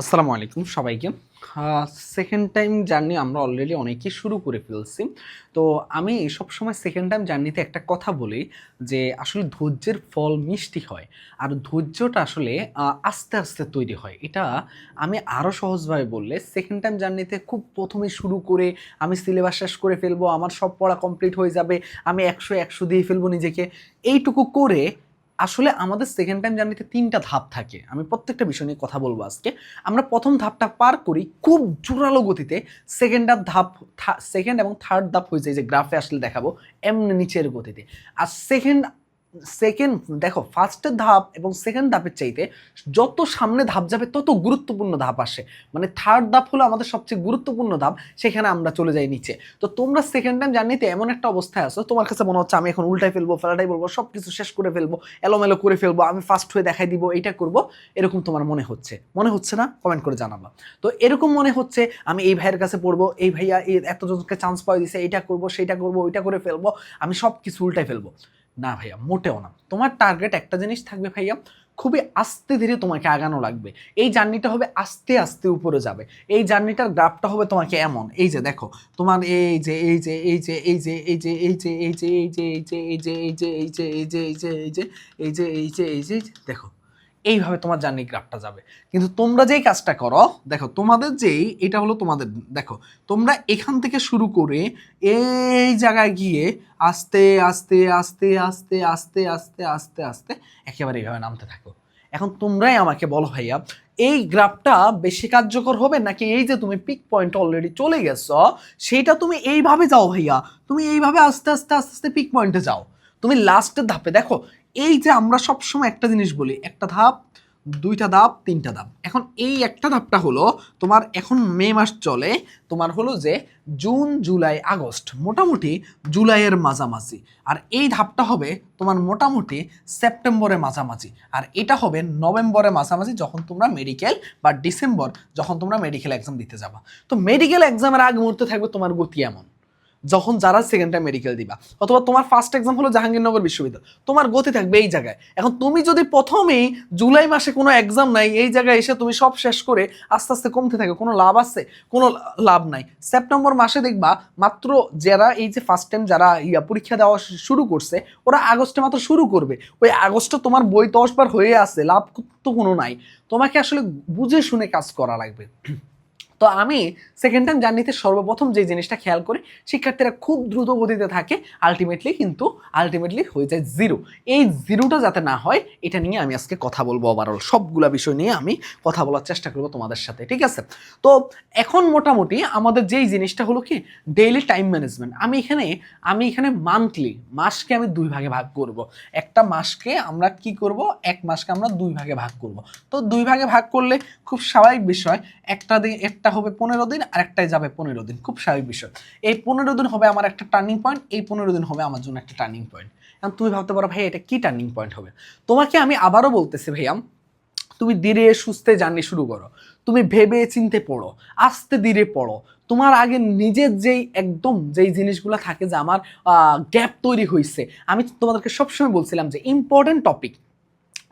আসসালামু আলাইকুম সবাইকে। সেকেন্ড টাইম জার্নি আমরা অলরেডি অনেকেই শুরু করে ফেলছি। তো আমি সবসময় সেকেন্ড টাইম জার্নিতে একটা কথা বলি যে, আসলে ধৈর্যের ফল মিষ্টি হয় আর ধৈর্যটা আসলে আস্তে আস্তে তৈরি হয়। এটা আমি আরও সহজভাবে বললে সেকেন্ড টাইম জার্নিতে খুব প্রথমে শুরু করে আমি সিলেবাস শেষ করে ফেলব, আমার সব পড়া কমপ্লিট হয়ে যাবে, আমি একশো একশো দিয়ে ফেলব নিজেকে। এইটুকু করে আসলে আমাদের সেকেন্ড টাইম জার্নিতে তিনটা ধাপ থাকে। আমি প্রত্যেকটা বিষয় নিয়ে কথা বলব আজকে। আমরা প্রথম ধাপটা পার করি খুব জোরালো গতিতে। সেকেন্ড ধাপ সেকেন্ড এবং থার্ড ধাপ হয়ে যায় যে গ্রাফে আসলে দেখাবো, এমনি নিচের গতিতে। আর সেকেন্ড সেকেন্ড দেখো ফার্স্টের ধাপ এবং সেকেন্ড ধাপের চাইতে যত সামনে ধাপ যাবে, তত গুরুত্বপূর্ণ ধাপ আসে। মানে থার্ড ধাপ হলো আমাদের সবচেয়ে গুরুত্বপূর্ণ ধাপ, সেখানে আমরা চলে যাই নিচে। তো তোমরা সেকেন্ড টাইম জার্নিতে এমন একটা অবস্থায় আসো তোমার কাছে মনে হচ্ছে আমি এখন উল্টাই ফেলব ফেলাটাই বলব সব কিছু শেষ করে ফেলব, এলোমেলো করে ফেলব, আমি ফার্স্ট হয়ে দেখাই দিব, এইটা করব, এরকম তোমার মনে হচ্ছে। মনে হচ্ছে না? কমেন্ট করে জানাবা। তো এরকম মনে হচ্ছে, আমি এই ভাইয়ের কাছে পড়ব, এই ভাইয়া এতজনকে চান্স পাওয়া দিছে, এইটা করব, সেইটা করব, ওইটা করে ফেলব, আমি সব কিছু উল্টাই ফেলব। না ভাইয়া মোটেও না তোমার টার্গেট একটা জিনিস থাকবে ভাইয়া খুবই আস্তে ধীরে তোমাকে আগানো লাগবে এই জার্নিটা হবে আস্তে আস্তে উপরে যাবে এই জার্নিটার গ্রাফটা হবে তোমাকে এমন এই যে দেখো তোমার এই যে এই যে এই যে এই যে এই যে এই যে এই যে এই যে এই যে এই যে এই যে এই যে এই যে এই যে এই যে এই যে এই যে এই যে দেখো এইভাবে তোমার জার্নি গ্রাফটা যাবে। কিন্তু তোমরা যেই কাজটা করো, দেখো, তোমাদের যেই, এটা হলো তোমাদের, দেখো, তোমরা এখান থেকে শুরু করে এই জায়গায় গিয়ে আস্তে আস্তে আস্তে আস্তে আস্তে আস্তে আস্তে আস্তে একেবারে এইভাবে নামতে থাকো। এখন তোমরাই আমাকে বলো ভাইয়া, এই গ্রাফটা বেশি কার্যকর হবে নাকি এই যে তুমি পিক পয়েন্ট অলরেডি চলে গেছো সেইটা তুমি এইভাবে যাও ভাইয়া, তুমি এইভাবে আস্তে আস্তে আস্তে আস্তে পিক পয়েন্টে যাও। তুমি লাস্টের ধাপে, দেখো এই যে আমরা সবসময় একটা জিনিস বলি, একটা ধাপ, দুইটা ধাপ, তিনটা ধাপ। এখন এই একটা ধাপটা হলো তোমার এখন মে মাস চলে, তোমার হলো যে জুন, জুলাই, আগস্ট, মোটামুটি জুলাইয়ের মাঝামাঝি। আর এই ধাপটা হবে তোমার মোটামুটি সেপ্টেম্বরের মাঝামাঝি। আর এটা হবে নভেম্বরের মাঝামাঝি যখন তোমরা মেডিকেল বা ডিসেম্বর যখন তোমরা মেডিকেল এক্সাম দিতে যাবা। তো মেডিকেল এক্সামের আগ মুহূর্তে থাকবে তোমার গতি এমন। যখন যারা সেকেন্ড টাইম মেডিকেল দিবা, অথবা তোমার ফার্স্ট এক্সাম হলো জাহাঙ্গীরনগর বিশ্ববিদ্যালয়, তোমার গতি থাকবে এই জায়গায়। এখন তুমি যদি প্রথমেই জুলাই মাসে কোনো এক্সাম নাই, এই জায়গায় এসে তুমি সব শেষ করে আস্তে আস্তে কমতে থাকে, কোনো লাভ আছে? কোনো লাভ নাই। সেপ্টেম্বর মাসে দেখবা মাত্র যারা এই যে ফার্স্ট টাইম যারা ইয়া পরীক্ষা দেওয়া শুরু করছে, ওরা আগস্টে মাত্র শুরু করবে। ওই আগস্টে তোমার বই দশবার হয়ে আছে, লাভ তো কোনো নাই। তোমাকে আসলে বুঝে শুনে কাজ করা লাগবে। তো আমি সেকেন্ড টাইম জার্নিতে সর্বপ্রথম যে জিনিসটা খেয়াল করি, শিক্ষার্থীরা খুব দ্রুত গতিতে থাকে আলটিমেটলি কিন্তু আলটিমেটলি হয়ে যায় জিরো এই জিরোটা যাতে না হয়, এটা নিয়ে আমি আজকে কথা বলব ওভারঅল সবগুলা বিষয় নিয়ে আমি কথা বলার চেষ্টা করব তোমাদের সাথে, ঠিক আছে? তো এখন মোটামুটি আমাদের যেই জিনিসটা হলো কি ডেইলি টাইম ম্যানেজমেন্ট আমি এখানে আমি এখানে মান্থলি মাসকে আমি দুই ভাগে ভাগ করব। একটা মাসকে আমরা কি করব, এক মাসকে আমরা দুই ভাগে ভাগ করব। তো দুই ভাগে ভাগ করলে খুব স্বাভাবিক বিষয়, একটা দিন একটা হবে পনেরো দিন আর একটাই যাবে পনেরো দিন। খুব স্বাভাবিক বিষয়। এই পনেরো দিন হবে আমার একটা টার্নিং পয়েন্ট এই পনেরো দিন হবে আমার জন্য একটা টার্নিং পয়েন্ট এখন তুমি ভাবতে পারো, ভাই, এটা কি টার্নিং পয়েন্ট হবে? তোমাকে আমি আবারও বলতেছি, ভাইয়া, তুমি ধীরে সুস্থে জার্নি শুরু করো। তুমি ভেবে চিনতে পড়ো, আস্তে ধীরে পড়ো। তোমার আগে নিজের যেই একদম যেই জিনিসগুলো থাকে যে আমার গ্যাপ তৈরি হয়েছে আমি তোমাদেরকে সবসময় বলছিলাম যে ইম্পর্টেন্ট টপিক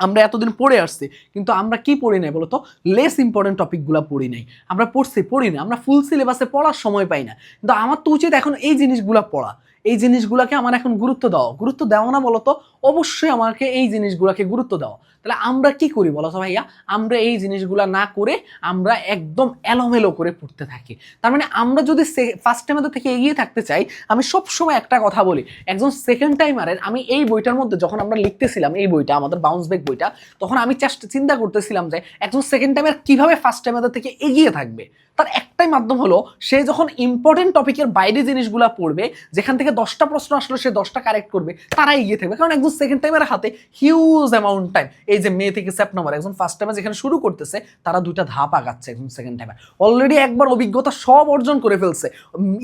আমরা এতদিন পড়ে আসছি, কিন্তু আমরা কি পড়ি নাই বলতো? লেস ইম্পর্টেন্ট টপিকগুলো পড়ি নাই। আমরা পড়ছি, পড়ি না আমরা ফুল সিলেবাসে পড়ার সময় পাই না। কিন্তু আমার তো উচিত এখন এই জিনিসগুলো পড়া। এই জিনিসগুলোকে আমার এখন গুরুত্ব দাও। গুরুত্ব দেওয়া না বলতো অবশ্যই আমাকে এই জিনিসগুলোকে গুরুত্ব দাও। তাহলে আমরা কি করি বলো তো ভাইয়া? আমরা এই জিনিসগুলো না করে আমরা একদম এলোমেলো করে পড়তে থাকি। তার মানে আমরা যদি ফার্স্ট টাইমের থেকে এগিয়ে থাকতে চাই, আমি সব সময় একটা কথা বলি, একজন সেকেন্ড টাইমারের আমি এই বইটার মধ্যে যখন আমরা লিখতেছিলাম, এই বইটা, আমাদের বাউন্স ব্যাক বইটা, তখন আমি চেষ্টা, চিন্তা করতেছিলাম যে একজন সেকেন্ড টাইমের কীভাবে ফার্স্ট টাইমার থেকে এগিয়ে থাকবে? তার একটাই মাধ্যম হলো, সে যখন ইম্পর্টেন্ট টপিকের বাইরে জিনিসগুলো পড়বে, যেখান থেকে দশটা প্রশ্ন আসলে, সে দশটা কারেক্ট করবে তারা এগিয়ে থাকবে। কারণ একজন সেকেন্ড টাইমের হাতে হিউজ অ্যামাউন্ট টাইম এই যে মে থেকে সেপ্টেম্বর একজন ফার্স্ট টাইমে যেখানে শুরু করতেছে, তারা দুইটা ধাপ আগাচ্ছে একজন সেকেন্ড টাইমে অলরেডি একবার অভিজ্ঞতা সব অর্জন করে ফেলছে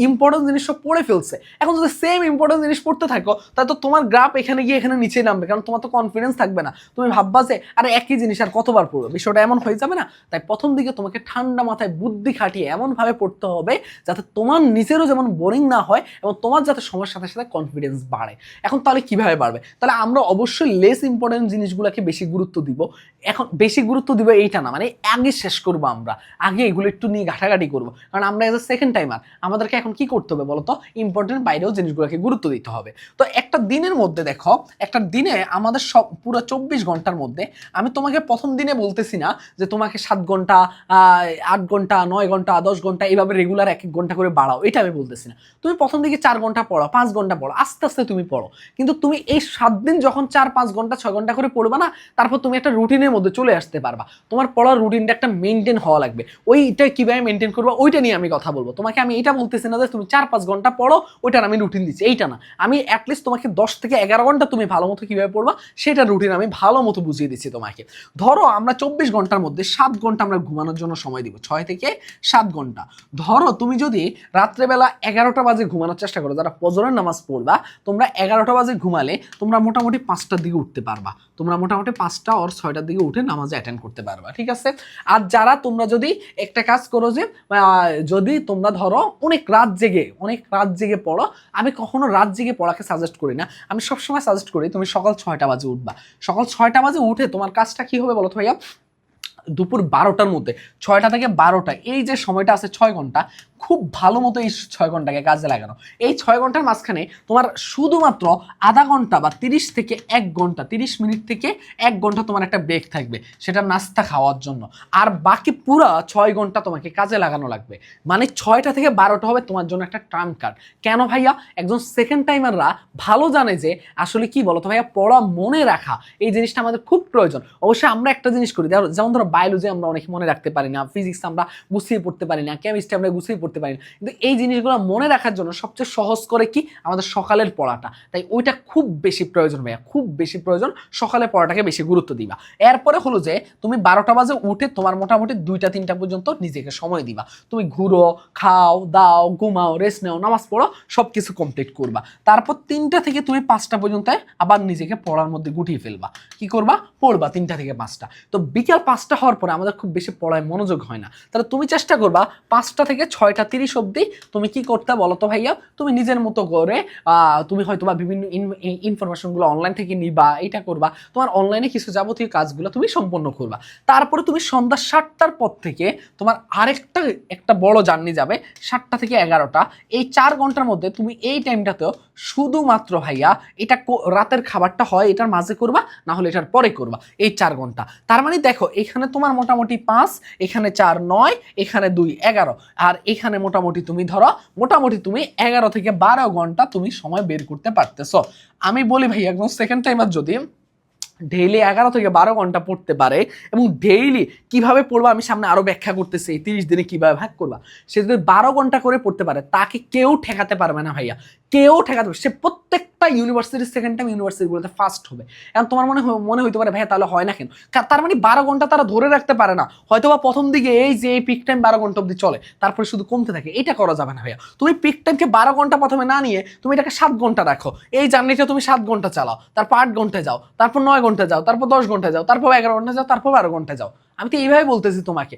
ইম্পর্টেন্ট জিনিস সব পড়ে ফেলছে। এখন যদি সেম ইম্পর্টেন্ট জিনিস পড়তে থাকো, তাহলে তো তোমার গ্রাফ এখানে গিয়ে এখানে নিচে নামবে, কারণ তোমার তো কনফিডেন্স থাকবে না। তুমি ভাববা যে, আরে একই জিনিস আর কতবার পড়বে? বিষয়টা এমন হয়ে যাবে না। তাই প্রথম দিকে তোমাকে ঠান্ডা মাথায় বুদ্ধি খাটিয়ে এমনভাবে পড়তে হবে যাতে তোমার নিজেরও যেমন বোরিং না হয় এবং তোমার যাতে সময়ের সাথে সাথে কনফিডেন্স বাড়ে। এখন তাহলে কীভাবে বাড়বে? তাহলে আমরা অবশ্যই লেস ইম্পর্টেন্ট জিনিসগুলোকে বেশি গুরুত্ব দিব। এখন বেশি গুরুত্ব দিব এইটা না মানে আগে শেষ করব আমরা। আগে এগুলো একটু নিয়ে ঘাটাঘাটি করব। কারণ আমরা এজ এ সেকেন্ড টাইমার আমাদেরকে এখন কি করতে হবে বলতো? ইম্পর্টেন্ট বাইরেও জিনিসগুলোকে গুরুত্ব দিতে হবে। তো একটা দিনের মধ্যে দেখো, একটা দিনে আমাদের সব পুরো চব্বিশ ঘণ্টার মধ্যে আমি তোমাকে প্রথম দিনে বলতেছি না যে তোমাকে সাত ঘণ্টা আট ঘণ্টা, নয় ঘণ্টা দশ ঘণ্টা এইভাবে রেগুলার এক এক ঘণ্টা করে বাড়াও, এটা আমি বলতেছি না। তুমি প্রথম দিকে চার ঘণ্টা পড়ো পাঁচ ঘণ্টা পড়ো আস্তে আস্তে তুমি পড়ো। কিন্তু তুমি এই সাত দিন যখন চার, পাঁচ ঘণ্টা, ছয় ঘণ্টা করে পড়বে না, তারপর তুমি একটা রুটিনের মধ্যে চলে আসতে পারবা। তোমার পড়ার রুটিনটা একটা মেনটেন হওয়া লাগবে। ওইটা কীভাবে মেনটেন করবা, ওইটা নিয়ে আমি কথা বলব। তোমাকে আমি এটা বলতেছি না যে তুমি চার, পাঁচ ঘণ্টা পড়ো, ওইটার আমি রুটিন দিচ্ছি। এইটা না। আমি অ্যাটলিস্ট তোমাকে দশ থেকে এগারো ঘণ্টা তুমি ভালো মতো কীভাবে পড়বা, সেটা রুটিন আমি ভালো মতো বুঝিয়ে দিচ্ছি তোমাকে। ধরো আমরা চব্বিশ ঘণ্টার মধ্যে সাত ঘণ্টা আমরা ঘুমানোর জন্য সময় দিব। ছয় থেকে সাত ধরো তুমি যদি রাত্রেবেলা এগারোটা বাজে ঘুমানোর চেষ্টা করো, যারা ফজরের নামাজ পড়বা, তোমরা এগারোটা বাজে ঘুমালে তোমরা মোটামুটি পাঁচটার দিকে উঠতে পারবা। তোমরা মোটামুটি পাঁচটা ওর ছয়টার দিকে উঠে নামাজে অ্যাটেন্ড করতে পারবা, ঠিক আছে? আর যারা তোমরা যদি একটা কাজ করো যে যদি তোমরা ধরো অনেক রাত জেগে, অনেক রাত জেগে পড়ো, আমি কখনো রাত জেগে পড়াকে সাজেস্ট করি না। আমি সবসময় সাজেস্ট করি তুমি সকাল ছয়টা বাজে উঠবা। সকাল ছয়টা বাজে উঠে তোমার কাজটা কি হবে বলো তো ভাইয়া? দুপুর বারোটার মধ্যে ছয়টা থেকে বারোটা এই যে সময়টা আছে ছয় ঘণ্টা খুব ভালো মতো এই ছয় ঘন্টাকে কাজে লাগানো। এই ছয় ঘণ্টার মাঝখানে তোমার শুধুমাত্র আধা ঘণ্টা বা তিরিশ থেকে এক ঘণ্টা, তিরিশ মিনিট থেকে এক ঘণ্টা তোমার একটা ব্রেক থাকবে, সেটা নাস্তা খাওয়ার জন্য। আর বাকি পুরা ছয় ঘণ্টা তোমাকে কাজে লাগানো লাগবে। মানে ছয়টা থেকে বারোটা হবে তোমার জন্য একটা টার্ম কার্ড কেন ভাইয়া? একজন সেকেন্ড টাইমাররা ভালো জানে যে আসলে কি বলো তো ভাইয়া? পড়া মনে রাখা, এই জিনিসটা আমাদের খুব প্রয়োজন। অবশ্যই আমরা একটা জিনিস করি, যেমন ধরো বায়োলজি আমরা অনেক মনে রাখতে পারি না ফিজিক্স আমরা গুছিয়ে পড়তে পারি না কেমিস্ট্রি আমরা গুছিয়ে পড়তে পারি না। কিন্তু এই জিনিসগুলো মনে রাখার জন্য সবচেয়ে সহজ করে কি? আমাদের সকালের পড়াটা। তাই ওইটা খুব বেশি প্রয়োজন ভাইয়া, খুব বেশি প্রয়োজন সকালে পড়াটাকে বেশি গুরুত্ব দিবা। এরপরে হলো যে, তুমি বারোটা বাজে উঠে তোমার মোটামুটি দুইটা, তিনটা পর্যন্ত নিজেকে সময় দিবা। তুমি ঘুরো, খাও, দাও, ঘুমাও রেস্ট নেও, নামাজ পড়ো সব কিছু কমপ্লিট করবা। তারপর তিনটা থেকে তুমি পাঁচটা পর্যন্ত আবার নিজেকে পড়ার মধ্যে গুটিয়ে ফেলবা। কি করবা? পড়বা তিনটা থেকে পাঁচটা। তো বিকাল পাঁচটা হওয়ার পরে আমাদের খুব বেশি পড়ায় মনোযোগ হয় না। তাহলে তুমি চেষ্টা করবা পাঁচটা থেকে ছয়টা তিরিশ অবধি। তুমি কি করতে বলো তো ভাইয়া? তুমি নিজের মতো করে তুমি হয়তো বা বিভিন্ন ইনফরমেশনগুলো অনলাইন থেকে নিবা এটা করবা। তোমার অনলাইনে কিছু যাবতীয় কাজগুলো তুমি সম্পন্ন করবা। তারপরে তুমি সন্ধ্যা সাতটার পর থেকে তোমার আরেকটা, একটা বড় জার্নি যাবে, সাতটা থেকে এগারোটা। এই চার ঘণ্টার মধ্যে তুমি এই টাইমটাতেও শুধুমাত্র ভাইয়া এটা রাতের খাবারটা হয়, এটার মাঝে করবা না হলে এটার পরে করবা। এই চার ঘণ্টা। তার মানে দেখো, এখানে তোমার মোটামুটি পাঁচ, এখানে চার নয়, এখানে দুই এগারো। আর এখানে মোটামুটি তুমি ধরো, মোটামুটি তুমি এগারো থেকে বারো ঘণ্টা তুমি সময় বের করতে পারতেছো। আমি বলি ভাই, একদম সেকেন্ড টাইমার যদি ডেইলি এগারো থেকে বারো ঘণ্টা পড়তে পারে এবং ডেইলি কীভাবে পড়বা, আমি সামনে আরও ব্যাখ্যা করতেছি, এই তিরিশ দিনে কীভাবে ভাগ করবা। সে যদি বারো ঘণ্টা করে পড়তে পারে, তাকে কেউ ঠেকাতে পারবে না ভাইয়া। কেউ ঠেকাতে সে প্রত্যেকটা ইউনিভার্সিটির সেকেন্ড টাইম ইউনিভার্সিটিগুলোতে ফার্স্ট হবে। এখন তোমার মনে মনে হইতে পারে, ভাইয়া, তাহলে হয় না কেন? তার মানে বারো ঘণ্টা তারা ধরে রাখতে পারে না। হয়তো বা প্রথম দিকে এই যে এই পিক টাইম বারো ঘণ্টা অব্দি চলে, তারপরে শুধু কমতে থাকে। এটা করা যাবে না, ভাইয়া। তুমি পিক টাইমকে বারো ঘণ্টা প্রথমে না নিয়ে তুমি এটাকে সাত ঘণ্টা রাখো। এই জার্নিটা তুমি সাত ঘণ্টা চালাও। তারপর আট ঘণ্টা যাও। তারপর নয় ঘণ্টা যাও। তারপর দশ ঘণ্টা যাও। তারপর এগারো ঘণ্টা যাও। তারপর বারো ঘণ্টা যাও। আমি তো এইভাবে বলতেছি তোমাকে।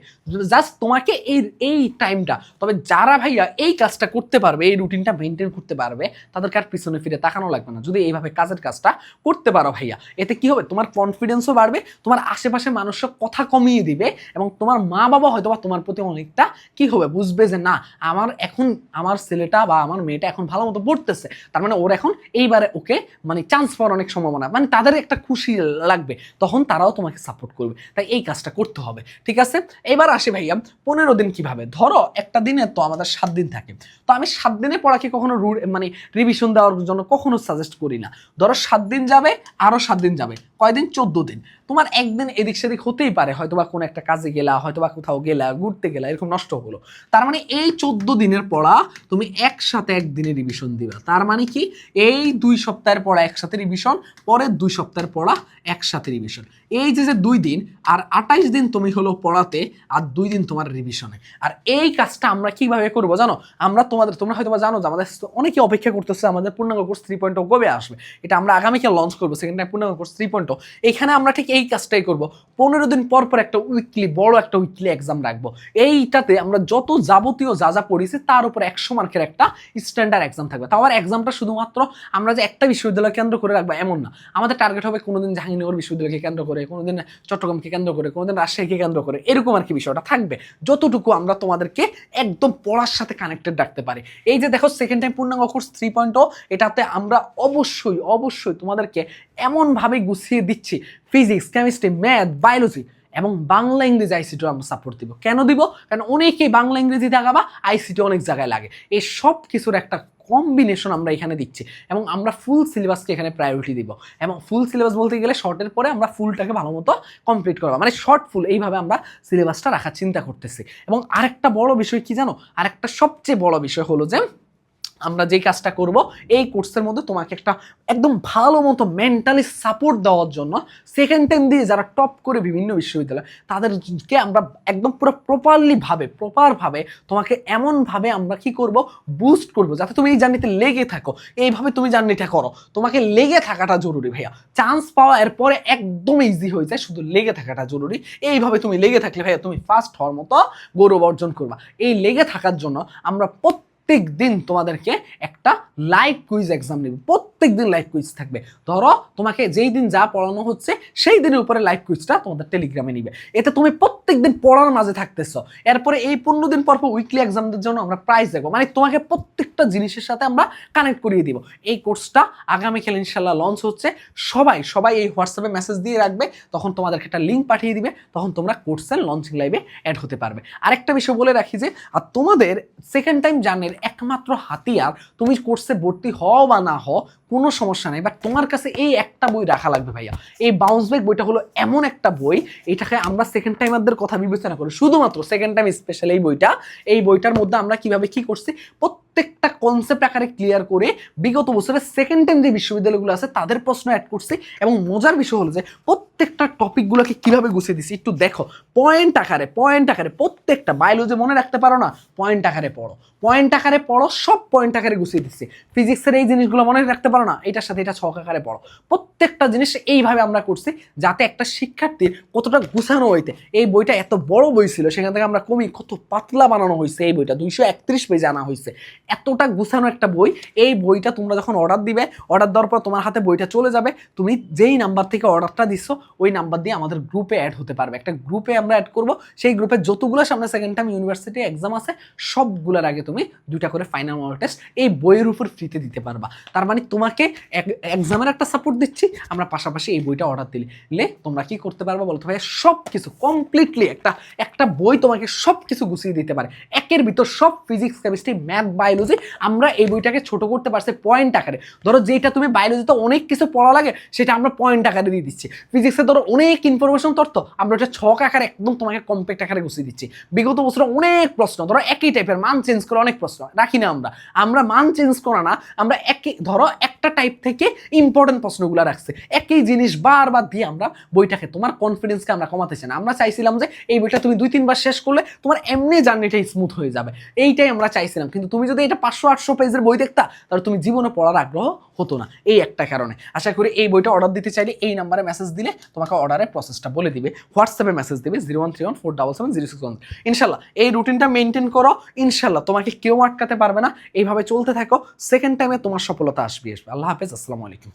জাস্ট তোমাকে এই এই টাইমটা তবে যারা ভাইয়া এই কাজটা করতে পারবে, এই রুটিনটা মেনটেন করতে পারবে, তাদেরকে আর পিছনে ফিরে তাকানো লাগবে না। যদি এইভাবে কাজের কাজটা করতে পারো ভাইয়া, এতে কি হবে? তোমার কনফিডেন্সও বাড়বে, তোমার আশেপাশে মানুষও কথা কমিয়ে দিবে এবং তোমার মা বাবা হয়তো বা তোমার প্রতি অনেকটা কি হবে? বুঝবে যে না, আমার এখন আমার ছেলেটা বা আমার মেয়েটা এখন ভালো মতো পড়তেছে। তার মানে ওর এখন এইবারে ওকে মানে চান্স পাওয়ার অনেক সম্ভাবনা। মানে তাদের একটা খুশি লাগবে, তখন তারাও তোমাকে সাপোর্ট করবে। তাই এই কাজটা করতে হবে, ঠিক আছে? এবার আসি ভাইয়া, পনেরো দিন কীভাবে? ধরো একটা দিনে তো আমাদের সাত দিন থাকে, তো আমি সাত দিনে পড়াকে কখনো রু- মানে রিভিশন দেওয়ার জন্য কখনো সাজেস্ট করি না। ধরো সাত দিন যাবে, আরও সাত দিন যাবে, কয়দিন? চোদ্দ দিন। তোমার একদিন এদিক সেদিক হতেই পারে হয়তো বা কোনো একটা কাজে গেলা হয়তো বা কোথাও গেলা, ঘুরতে গেলা, এরকম নষ্ট হলো। তার মানে এই চোদ্দ দিনের পড়া তুমি একসাথে একদিনে রিভিশন দিবা। তার মানে কি? এই দুই সপ্তাহের পড়া একসাথে রিভিশন পরের দুই সপ্তাহের পড়া একসাথে রিভিশন এই যে যে দুই দিন, আর আঠাইশ দিন দিন তুমি হলো পড়াতে আর দুই দিন তোমার রিভিশনে আর এই কাজটা আমরা কীভাবে করব জানো? আমরা তোমাদের, তোমরা হয়তো জানো যে আমাদের অনেকে অপেক্ষা করতেছে আমাদের পূর্ণাঙ্গ কোর্স থ্রি পয়েন্ট কবে আসবে? এটা আমরা আগামীকাল লঞ্চ করব সেকেন্ড টাইম পূর্ণাঙ্গ কোর্স থ্রি পয়েন্ট এখানে আমরা ঠিক এই কাজটাই করব। পনেরো দিন পর পর একটা উইকলি বড় একটা উইকলি এক্সাম রাখব। এইটাতে আমরা যত যাবতীয় যা যা পড়েছি তার উপর একশো মার্কের একটা স্ট্যান্ডার্ড এক্সাম থাকবে। তাও আবার এক্সামটা শুধুমাত্র আমরা যে একটা বিশ্ববিদ্যালয় কেন্দ্র করে রাখব, এমন না। আমাদের টার্গেট হবে কোনোদিন জাহাঙ্গীরনগর বিশ্ববিদ্যালয়কে কেন্দ্র করে, কোনোদিন চট্টগ্রামকে কেন্দ্র করে, কোনোদিন রাজশাহীকে কেন্দ্র করে। এরকম আর কি বিষয়টা থাকবে। যতটুকু আমরা তোমাদেরকে একদম পড়ার সাথে কানেক্টেড রাখতে পারি। এই যে দেখো সেকেন্ড টাইম পূর্ণাঙ্গ কোর্স থ্রি পয়েন্ট এটাতে আমরা অবশ্যই অবশ্যই তোমাদেরকে এমনভাবে গুছিয়ে দিচ্ছি। ফিজিক্স কেমিস্ট্রি ম্যাথ বায়োলজি এবং বাংলা, ইংরেজি আইসিটিও আমরা সাপোর্ট দিব। কেন দিব? কারণ অনেকেই বাংলা, ইংরেজি দেখাবা আইসিটি অনেক জায়গায় লাগে। এই সব কিছুর একটা কম্বিনেশন আমরা এখানে দিচ্ছি। এবং আমরা ফুল সিলেবাসকে এখানে প্রায়োরিটি দিব। এবং ফুল সিলেবাস বলতে গেলে শর্টের পরে আমরা ফুলটাকে ভালো মতো কমপ্লিট করব। মানে শর্ট ফুল এইভাবে আমরা সিলেবাসটা রাখার চিন্তা করতেছি। এবং আরেকটা বড় বিষয় কি জানো? আরেকটা সবচেয়ে বড় বিষয় হলো যে আমরা যেই কাজটা করব, এই কোর্সের মধ্যে তোমাকে একটা একদম ভালো মতো মেন্টালি সাপোর্ট দেওয়ার জন্য সেকেন্ড টাইম দিয়ে যারা টপ করে বিভিন্ন বিশ্ববিদ্যালয়, তাদেরকে আমরা একদম পুরো প্রপারলি ভাবে প্রপারভাবে তোমাকে এমনভাবে আমরা কি করব বুস্ট করব, যাতে তুমি এই জার্নিতে লেগে থাকো। এইভাবে তুমি জার্নিটা করো। তোমাকে লেগে থাকাটা জরুরি ভাইয়া। চান্স পাওয়া এরপরে একদম ইজি হয়ে যায়, শুধু লেগে থাকাটা জরুরি। এইভাবে তুমি লেগে থাকলে ভাইয়া তুমি ফার্স্ট হওয়ার মতো গৌরব অর্জন করবা। এই লেগে থাকার জন্য আমরা প্রত্যেক প্রত্যেক দিন তোমাদেরকে একটা লাইভ কুইজ এক্সাম নেবে। প্রত্যেক দিন লাইভ কুইজ থাকবে। ধরো, তোমাকে যেই দিন যা পড়ানো হচ্ছে, সেই দিনের উপরে লাইভ কুইজটা তোমাদের টেলিগ্রামে নিবে। এতে তুমি প্রত্যেক দিন পড়ার মাঝে থাকতেছ। এরপরে এই পনেরো দিন পর পর উইকলি এক্সামদের জন্য আমরা প্রাইজ দেবো। মানে তোমাকে প্রত্যেকটা জিনিসের সাথে আমরা কানেক্ট করিয়ে দিব। এই কোর্সটা আগামীকাল ইনশাল্লাহ লঞ্চ হচ্ছে। সবাই সবাই এই হোয়াটসঅ্যাপে মেসেজ দিয়ে রাখবে। তখন তোমাদেরকে একটা লিঙ্ক পাঠিয়ে দিবে। তখন তোমরা কোর্সের লঞ্চিং লাইভে অ্যাড হতে পারবে। আরেকটা বিষয় বলে রাখি যে, আর তোমাদের সেকেন্ড টাইম জার্নির একমাত্র হাতিয়ার, তুমি কোর্সে ভর্তি হও বা না হও, কোনো সমস্যা নেই। বাট তোমার কাছে এই একটা বই রাখা লাগবে ভাইয়া। এই বাউন্স ব্যাক বইটা হলো এমন একটা বই, এটাকে আমরা সেকেন্ড টাইমারদের কথা বিবেচনা করি। শুধুমাত্র সেকেন্ড টাইম স্পেশাল এই বইটা। এই বইটার মধ্যে আমরা কীভাবে কি করছি? প্রত্যেকটা কনসেপ্ট আকারে ক্লিয়ার করে বিগত বছরের সেকেন্ড টাইম যে বিশ্ববিদ্যালয়গুলো আছে, তাদের প্রশ্ন অ্যাড করছি এবং মজার বিষয় হলো যে প্রত্যেকটা টপিকগুলোকে কীভাবে গুছিয়ে দিছি একটু দেখো। পয়েন্ট আকারে পয়েন্ট আকারে, প্রত্যেকটা বায়োলজি মনে রাখতে পারো না? পয়েন্ট আকারে পড়ো। পয়েন্ট আকারে পড়ো, সব পয়েন্ট আকারে গুছিয়ে দিচ্ছি। ফিজিক্সের এই জিনিসগুলো মনে রাখতে পারো না? এটার সাথে এটা ছক আকারে পড়ো। প্রত্যেকটা জিনিস এইভাবে আমরা করছি যাতে একটা শিক্ষার্থীর কতটা গুছানো হইতে। এই বইটা এত বড় বই ছিল, সেখান থেকে আমরা কমি কত পাতলা বানানো হয়েছে এই বইটা। দুইশো একত্রিশ পেজে আনা হয়েছে এতটা গুছানো একটা বই, এই বইটা তোমরা যখন অর্ডার দিবে অর্ডার দেওয়ার পর তোমার হাতে বইটা চলে যাবে। তুমি যেই নাম্বার থেকে অর্ডারটা দিচ্ছ ওই নাম্বার দিয়ে আমাদের গ্রুপে অ্যাড হতে পারবে। একটা গ্রুপে আমরা অ্যাড করব, সেই গ্রুপে যতগুলো সামনে সেকেন্ড টাইম ইউনিভার্সিটি এক্সাম আছে, সবগুলোর আগে তুমি দুইটা করে ফাইনাল মডেল টেস্ট এই বইয়ের উপর ফ্রিতে দিতে পারবা। তার মানে তোমাকে এক্সামের একটা সাপোর্ট দিচ্ছি, আমরা পাশাপাশি এই বইটা অর্ডার দিলে তোমরা কি করতে পারবা বলতে ভাই সব কিছু কমপ্লিটলি একটা একটা বই তোমাকে সব কিছু গুছিয়ে দিতে পারে। একের ভিতর সব ফিজিক্স কেমিস্ট্রি ম্যাথ বায়োলজি আমরা এই বইটাকে ছোট করতে পারছি পয়েন্ট আকারে। ধরো যেটা তুমি বায়োলজিতে অনেক কিছু পড়া লাগে, সেটা আমরা পয়েন্ট আকারে দিয়ে দিচ্ছি। ফিজিক্সে ধরো অনেক ইনফরমেশন তথ্য। আমরা ওটা ছক আকারে একদম তোমাকে কম্প্যাক্ট আকারে গুছিয়ে দিচ্ছি। বিগত বছরে অনেক প্রশ্ন, ধরো একই টাইপের মান চেঞ্জ করে অনেক প্রশ্ন, রাখি না আমরা। আমরা মান চেঞ্জ করা না, আমরা একই ধরো একটা টাইপ থেকে ইম্পর্টেন্ট প্রশ্নগুলো রাখছি। একই জিনিস বারবার দিয়ে আমরা বইটাকে, তোমার কনফিডেন্সকে আমরা কমাতে চাই না। আমরা চাইছিলাম যে এই বইটা তুমি দুই, তিনবার শেষ করলে তোমার এমনি জার্নিটা স্মুথ হয়ে যাবে। এইটাই আমরা চাইছিলাম। কিন্তু তুমি যদি এটা পাঁচশো, আটশো পেজের বই দেখতা, তাহলে তুমি জীবনে পড়ার আগ্রহ হতো না। এই একটা কারণে। আশা করি এই বইটা অর্ডার দিতে চাইলে এই নাম্বারে মেসেজ দিলে তোমাকে অর্ডারের প্রসেসটা বলে দিবে। হোয়াটসঅ্যাপে মেসেজ দিবে zero one three one four double seven zero six one ইনশাল্লাহ, এই রুটিনটা মেনটেন করো। ইনশাল্লাহ, তোমাকে কেউ আটকাতে পারবে না। এইভাবে চলতে থাকো। সেকেন্ড টাইমে তোমার সফলতা আসবে আসবে। আল্লাহ হাফেজ, আসসালামু আলাইকুম।